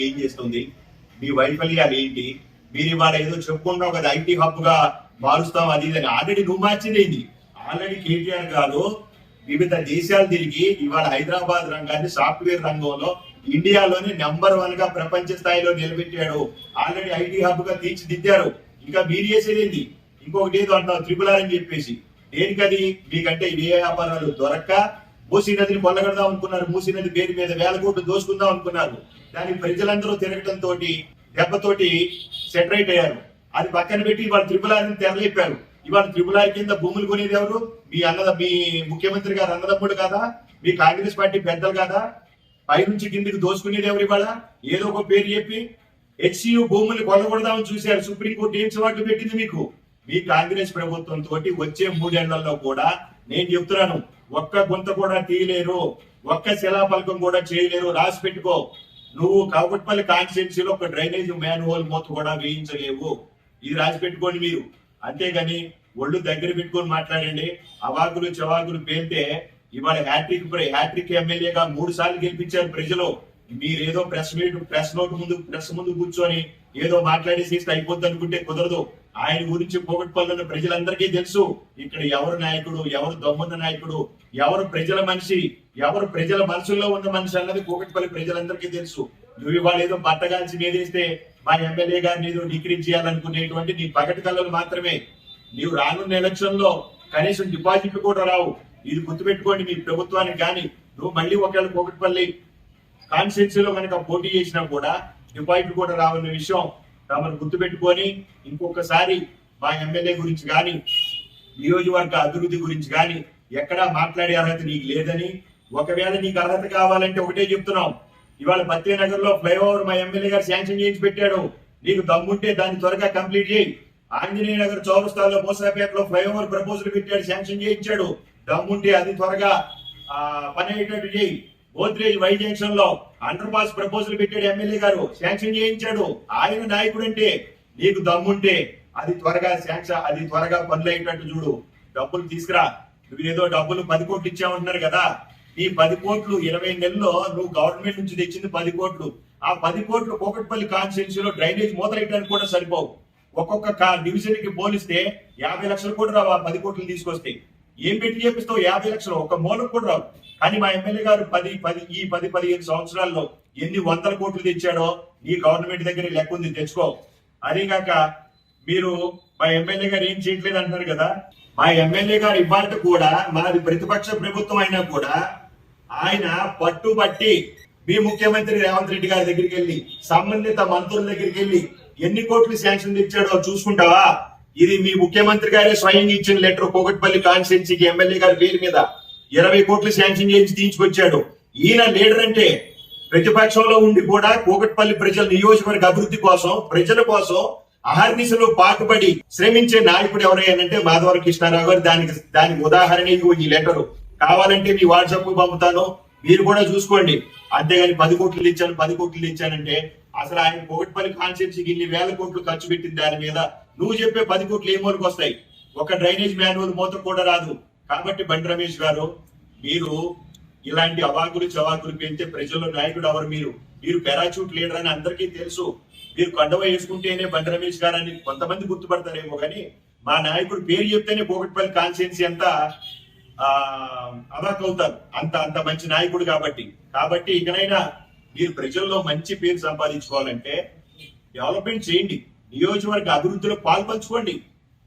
ఏం చేస్తుంది? మీ వైఫల్యాలు ఏంటి? మీరు ఇవాళ ఏదో చెప్పుకుంటావు కదా ఐటీ హబ్గా మారుస్తాం అది ఇది అని. ఆల్రెడీ నువ్వు మార్చింది ఆల్రెడీ కేటీఆర్ గారు వివిధ దేశాలు తిరిగి ఇవాళ హైదరాబాద్ రంగాన్ని సాఫ్ట్వేర్ రంగంలో ఇండియాలోనే నెంబర్ వన్గా ప్రపంచ స్థాయిలో నిలబెట్టాడు. ఆల్రెడీ ఐటీ హబ్గా తీర్చిదిద్దారు. ఇంకా మీరు చేసేది ఏంది? ఇంకొకటి ఏదో అంటావు త్రిపుల్ అని చెప్పేసి. దేనికది? మీకంటే ఏ వ్యాపారాలు దొరక్క? మూసీ నదిని కొల్లగడదాం అనుకున్నారు. మూసీ నది పేరు మీద వేల కోట్లు దోసుకుందాం అనుకున్నారు. దానికి ప్రజలందరూ తిరగటంతో దెబ్బతోటి సెటరైట్ అయ్యారు. అది పక్కన పెట్టి ఇవాళ త్రిపుల్ ఆర్ని తెరలేపారు. ఇవాళ త్రిపుల్ ఆర్ కింద భూములు కొనేది ఎవరు? మీ అన్నద మీ ముఖ్యమంత్రి గారు అన్నదమ్ముడు కాదా? మీ కాంగ్రెస్ పార్టీ పెద్దలు కాదా? పైనుంచి కిందికి దోసుకునేది ఎవరు ఇవాళ? ఏదో ఒక పేరు చెప్పి హెచ్సియు భూములు కొనకూడదామని చూశారు. సుప్రీంకోర్టు ఏం చవాట్లు పెట్టింది మీకు? మీ కాంగ్రెస్ ప్రభుత్వం తోటి వచ్చే మూడేళ్ళలో కూడా నేను చెప్తున్నాను. ఒక్క గుంత కూడా తీయలేరు ఒక్క శిలాఫలకం కూడా చేయలేరు. రాసి పెట్టుకో. నువ్వు కాకట్పల్లి కాన్స్టిట్యున్సీలో ఒక డ్రైనేజ్ మ్యాన్హోల్ మూత కూడా వేయించలేవు. ఇది రాసి పెట్టుకోండి మీరు. అంతేగాని ఒళ్ళు దగ్గర పెట్టుకొని మాట్లాడండి. అవాకులు చవాకులు పేలితే ఇవాళ హ్యాట్రిక్ హ్యాట్రిక్ ఎమ్మెల్యేగా మూడు సార్లు గెలిపించారు ప్రజలు. మీరేదో ప్రెస్ మీట్ ప్రెస్ నోట్ ముందు ప్రెస్ ముందు కూర్చొని ఏదో మాట్లాడేసి అయిపోద్ది అనుకుంటే కుదరదు. ఆయన గురించి పోగొట్టుకోవాలన్న ప్రజలందరికీ తెలుసు. ఇక్కడ ఎవరు నాయకుడు ఎవరు దమ్మున్న నాయకుడు ఎవరు ప్రజల మనిషి ఎవరు ప్రజల మనసుల్లో ఉన్న మనిషి అన్నది కూకట్పల్లి ప్రజలందరికీ తెలుసు. నువ్వు ఇవాళ ఏదో బట్టగాల్చి మీదేస్తే మా ఎమ్మెల్యే గారిని ఏదో డిగ్రీ చేయాలనుకునేటువంటి నీ పగటి కళలు మాత్రమే. నీవు రానున్న ఎలక్షన్లో కనీసం డిపాజిట్లు కూడా రావు. ఇది గుర్తుపెట్టుకోండి మీ ప్రభుత్వానికి కానీ నువ్వు మళ్ళీ ఒకవేళ కూకట్పల్లి కాన్స్టిట్యూన్సీలో కనుక పోటీ చేసినా కూడా డిపాజిట్ కూడా రావన్న విషయం తమను గుర్తుపెట్టుకొని ఇంకొకసారి మా ఎమ్మెల్యే గురించి కానీ నియోజకవర్గ అభివృద్ధి గురించి కానీ ఎక్కడా మాట్లాడే అర్హత నీకు లేదని ఒకవేళ నీకు అర్హత కావాలంటే ఒకటే చెప్తున్నాం. ఇవాళ నగర్లో ఫ్లైఓవర్ మా ఎమ్మెల్యే గారు శాంక్షన్ చేయించి పెట్టాడు. నీకు దమ్ముంటే దాన్ని త్వరగా కంప్లీట్ చేయి. ఆంజనేయ నగర్ చౌరస్తాలో మోసాపేటలో ఫ్లైఓవర్ ప్రపోజల్ పెట్టాడు శాంక్షన్ చేయించాడు. దమ్ముంటే అది త్వరగా పని అయ్యేటట్టు చేయి. గోద్రేజ్ వై జంక్షన్లో అండర్ పాస్ ప్రపోజల్ పెట్టాడు ఎమ్మెల్యే గారు. శాంక్షన్ చేయించాడు. ఆయన నాయకుడు అంటే నీకు దమ్ముంటే అది త్వరగా శాంక్షన్ అది త్వరగా పనులు అయ్యేటట్టు చూడు. డబ్బులు తీసుకురా. నువ్వు ఏదో డబ్బులు పది కోట్లు ఇచ్చామంటున్నారు కదా. ఈ పది కోట్లు ఇరవై నెలల్లో నువ్వు గవర్నమెంట్ నుంచి తెచ్చింది పది కోట్లు. ఆ పది కోట్లు కోకట్పల్లి కాన్స్టిట్యూన్సీలో డ్రైనేజ్ మూతలెట్టడానికి కూడా సరిపోవు. ఒక్కొక్క కా డివిజన్కి పోలిస్తే యాభై లక్షలు కూడా రావు ఆ పది కోట్లు తీసుకొస్తే. ఏం పెట్టి చేపిస్తావు? యాభై లక్షలు. ఒక మూలకు కూడా రావు. కానీ మా ఎమ్మెల్యే గారు పది పది ఈ పది పదిహేను సంవత్సరాల్లో ఎన్ని వందల కోట్లు తెచ్చాడో ఈ గవర్నమెంట్ దగ్గర లెక్క ఉంది. తెచ్చుకో. అదేగాక మీరు మా ఎమ్మెల్యే గారు ఏం చేయట్లేదు అంటున్నారు కదా? మా ఎమ్మెల్యే గారు ఇవాళ కూడా మాది ప్రతిపక్ష ప్రభుత్వం అయినా కూడా ఆయన పట్టుబట్టి మీ ముఖ్యమంత్రి రేవంత్ రెడ్డి గారి దగ్గరికి వెళ్ళి సంబంధిత మంత్రుల దగ్గరికి వెళ్ళి ఎన్ని కోట్లు శాంక్షన్ తెచ్చాడో చూసుకుంటావా? ఇది మీ ముఖ్యమంత్రి గారే స్వయంగా ఇచ్చిన లెటర్ కోకట్పల్లి కాన్స్టిట్యున్సీకి ఎమ్మెల్యే గారి పేరు మీద ఇరవై కోట్లు శాంక్షన్ చేయించి తీసుకొచ్చాడు ఈయన లీడర్ అంటే ప్రతిపక్షంలో ఉండి కూడా కోకట్పల్లి ప్రజల నియోజకవర్గ అభివృద్ధి కోసం ప్రజల కోసం అహర్నిశలు పాటుపడి శ్రమించే నాయకుడు ఎవరైనంటే మాధవర కృష్ణారావు గారు. దానికి దానికి ఉదాహరణ ఈ లెటర్. కావాలంటే మీ వాట్సాప్ పంపుతాను. మీరు కూడా చూసుకోండి. అంతేగాని పది కోట్లు ఇచ్చాను పది కోట్లు ఇచ్చానంటే అసలు ఆయన కోకట్పల్లి కాన్స్టిట్యూన్సీకి ఇన్ని వేల కోట్లు ఖర్చు పెట్టిన దాని మీద. నువ్వు చెప్పే పది కోట్లు ఏ మూలకు వస్తాయి? ఒక డ్రైనేజ్ మాన్యువల్ మూత కూడా రాదు. కాబట్టి బండి రమేష్ గారు మీరు ఇలాంటి అవాకులు చవాకులు పెంచే ప్రజల్లో నాయకుడు ఎవరు మీరు? మీరు పారాచూట్ లీడర్ అని అందరికీ తెలుసు. మీరు కండవ వేసుకుంటేనే బండి రమేష్ గారు అని కొంతమంది గుర్తుపడతారేమో కానీ మా నాయకుడు పేరు చెప్తేనే కోకట్పల్లి కాన్స్టిట్యున్సీ అంతా అవాక్ అవుతారు. అంత అంత మంచి నాయకుడు కాబట్టి. కాబట్టి ఇకనైనా మీరు ప్రజల్లో మంచి పేరు సంపాదించుకోవాలంటే డెవలప్మెంట్ చేయండి. నియోజకవర్గ అభివృద్ధిలో పాల్పంచుకోండి.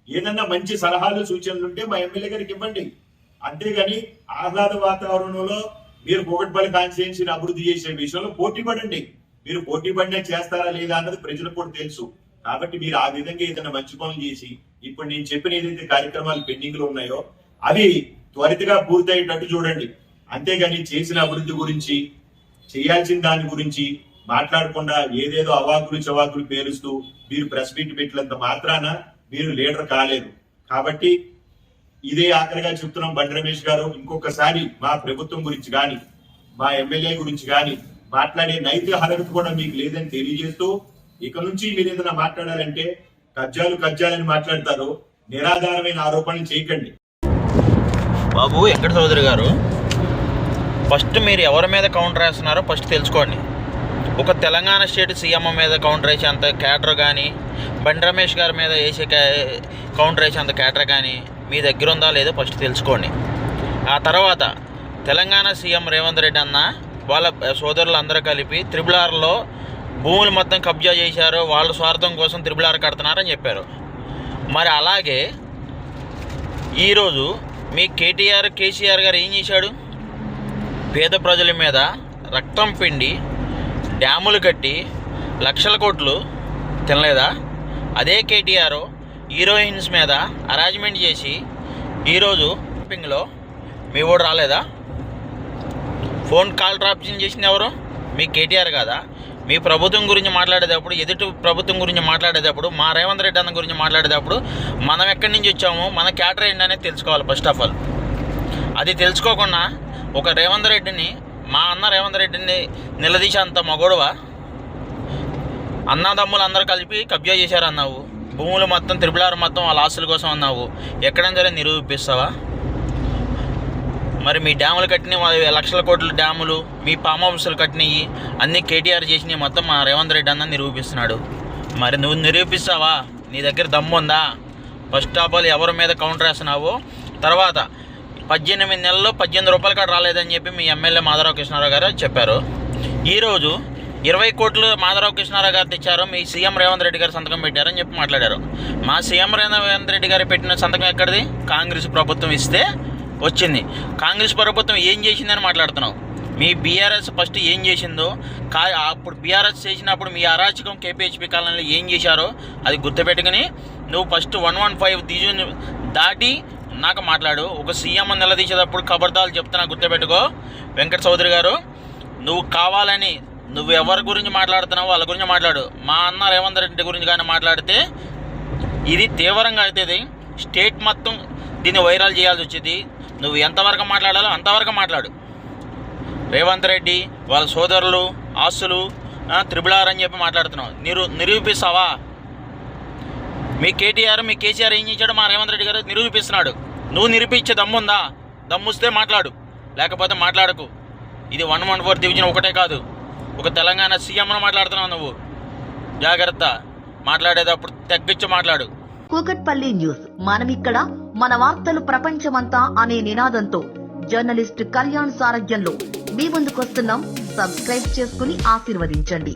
ఏదన్నా మంచి సలహాలు సూచనలు ఉంటే మా ఎమ్మెల్యే గారికి ఇవ్వండి. అంతేగాని ఆహ్లాద వాతావరణంలో మీరు పోగొట్టుబడి కాన్స్టిట్యున్సీని అభివృద్ధి చేసే విషయంలో పోటీ పడండి. మీరు పోటీ పడినా చేస్తారా లేదా అన్నది ప్రజలకు కూడా తెలుసు. కాబట్టి మీరు ఆ విధంగా ఏదైనా మంచి పనులు చేసి ఇప్పుడు నేను చెప్పిన ఏదైతే కార్యక్రమాలు పెండింగ్లో ఉన్నాయో అవి త్వరితగా పూర్తయ్యేటట్టు చూడండి. అంతేగాని చేసిన అభివృద్ధి గురించి చేయాల్సిన దాని గురించి మాట్లాడకుండా ఏదేదో అవాకులు చవాకులు పేరుస్తూ మీరు ప్రెస్ మీట్ పెట్టినంత మాత్రాన మీరు లీడర్ కాలేదు. కాబట్టి ఇదే ఆఖరిగా చెప్తున్నాం బండి రమేష్ గారు. ఇంకొకసారి మా ప్రభుత్వం గురించి కానీ మా ఎమ్మెల్యే గురించి కానీ మాట్లాడే నైతిక అర్హత కూడా మీకు లేదని తెలియజేస్తూ ఇక నుంచి మీరు ఏదైనా మాట్లాడాలంటే కజ్జాలు కబ్జాలని మాట్లాడతారు. నిరాధారమైన ఆరోపణలు చేయకండి. బాబు వెంకట చౌదరి గారు? ఫస్ట్ మీరు ఎవరి మీద కౌంటర్ వేస్తున్నారో ఫస్ట్ తెలుసుకోండి. ఒక తెలంగాణ స్టేట్ సీఎం మీద కౌంటర్ వేసేంత క్యాటర్ కానీ బండి రమేష్ గారి మీద వేసే కా- కౌంటర్ వేసేంత క్యాటర్ కానీ మీ దగ్గర ఉందా లేదో ఫస్ట్ తెలుసుకోండి. ఆ తర్వాత తెలంగాణ సీఎం రేవంత్ రెడ్డి అన్న వాళ్ళ సోదరులు అందరూ కలిపి త్రిబుల్ ఆర్లో భూములు మొత్తం కబ్జా చేశారు వాళ్ళ స్వార్థం కోసం త్రిబుల్ ఆర్ కడుతున్నారని చెప్పారు. మరి అలాగే ఈరోజు మీ కేటీఆర్ కేసీఆర్ గారు ఏం చేశాడు? పేద ప్రజల మీద రక్తం పిండి డ్యాములు కట్టి లక్షల కోట్లు తినలేదా? అదే కేటీఆర్ హీరోయిన్స్ మీద అరేంజ్మెంట్ చేసి ఈరోజు షాపింగ్లో మీ ఓడు రాలేదా? ఫోన్ కాల్ డ్రాపింగ్ చేసింది ఎవరు? మీ కేటీఆర్ కాదా? మీ ప్రభుత్వం గురించి మాట్లాడేటప్పుడు ఎదుటి ప్రభుత్వం గురించి మాట్లాడేటప్పుడు మా రేవంత్ రెడ్డి అన్న గురించి మాట్లాడేటప్పుడు మనం ఎక్కడి నుంచి వచ్చామో మన క్యాటర్ ఏంటి అనేది తెలుసుకోవాలి ఫస్ట్ ఆఫ్ ఆల్ అది తెలుసుకోకుండా ఒక రేవంత్ రెడ్డిని మా అన్న రేవంత్ రెడ్డిని నిలదీసేంత మగోడువా? అన్నదమ్ములు అందరూ కలిపి కబ్జా చేశారు అన్నావు భూములు మొత్తం త్రిపులారు మొత్తం వాళ్ళ ఆస్తుల కోసం అన్నావు. ఎక్కడైనా సరే నిరూపిస్తావా? మరి మీ డ్యాములు కట్టినవి లక్షల కోట్ల డ్యాములు మీ పామ్ హౌస్లు కట్టినవి అన్నీ కేటీఆర్ చేసినవి మొత్తం మా రేవంత్ రెడ్డి అన్న నిరూపిస్తున్నాడు. మరి నువ్వు నిరూపిస్తావా? నీ దగ్గర దమ్ముందా? ఫస్ట్ ఆఫ్ ఆల్ ఎవరి మీద కౌంటర్ వేస్తున్నావు? తర్వాత పద్దెనిమిది నెలల్లో పద్దెనిమిది రూపాయలు కాడ రాలేదని చెప్పి మీ ఎమ్మెల్యే మాధవరావు కృష్ణారావు గారు చెప్పారు. ఈరోజు ఇరవై కోట్లు మాధవరావు కృష్ణారావు గారు తెచ్చారు మీ సీఎం రేవంత్ రెడ్డి గారు సంతకం పెట్టారని చెప్పి మాట్లాడారు. మా సీఎం రేవంత్ రెడ్డి గారు పెట్టిన సంతకం ఎక్కడిది? కాంగ్రెస్ ప్రభుత్వం ఇస్తే వచ్చింది. కాంగ్రెస్ ప్రభుత్వం ఏం చేసిందని మాట్లాడుతున్నావు. మీ బీఆర్ఎస్ ఫస్ట్ ఏం చేసిందో కా అప్పుడు బీఆర్ఎస్ చేసినప్పుడు మీ అరాచకం కేపీహెచ్పి కాలంలో ఏం చేశారో అది గుర్తుపెట్టుకుని నువ్వు ఫస్ట్ వన్ వన్ ఫైవ్ దిజు దాటి నాకు మాట్లాడు ఒక సీఎం నిలదీసేటప్పుడు ఖబర్దాలు చెప్తున్నా గుర్తుపెట్టుకో. వెంకట చౌదరి గారు నువ్వు కావాలని నువ్వు ఎవరి గురించి మాట్లాడుతున్నావు వాళ్ళ గురించి మాట్లాడు. మా అన్న రేవంత్ రెడ్డి గురించి కానీ మాట్లాడితే ఇది తీవ్రంగా అవుతుంది. స్టేట్ మొత్తం దీన్ని వైరల్ చేయాల్సి వచ్చేది. నువ్వు ఎంతవరకు మాట్లాడాలో అంతవరకు మాట్లాడు. రేవంత్ రెడ్డి వాళ్ళ సోదరులు ఆస్తులు త్రిబుల్ ఆర్ అని చెప్పి మాట్లాడుతున్నావు. నిరు నిరూపిస్తావా? మీ కేటీఆర్ మీ కేసీఆర్ ఏం చేశాడు మా రేవంత్ రెడ్డి గారు నిరూపిస్తున్నాడు. నువ్వు నిరూపించే దమ్ముందా దమ్ముస్తే మాట్లాడు. లేకపోతే మాట్లాడకు. ఇది వన్ వన్ ఫోర్ డివిజన్ ఒకటే కాదు. ఒక తెలంగాణ సీఎంను మాట్లాడుతున్నావు నువ్వు. జాగ్రత్త. మాట్లాడేటప్పుడు తగ్గించి మాట్లాడు. కూకట్పల్లి న్యూస్. మనమిక్కడ మన వార్తలు ప్రపంచమంతా అనే నినాదంతో జర్నలిస్ట్ కళ్యాణ్ సారథ్యంలో మీ ముందుకొస్తున్నాం. సబ్స్క్రైబ్ చేసుకుని ఆశీర్వదించండి.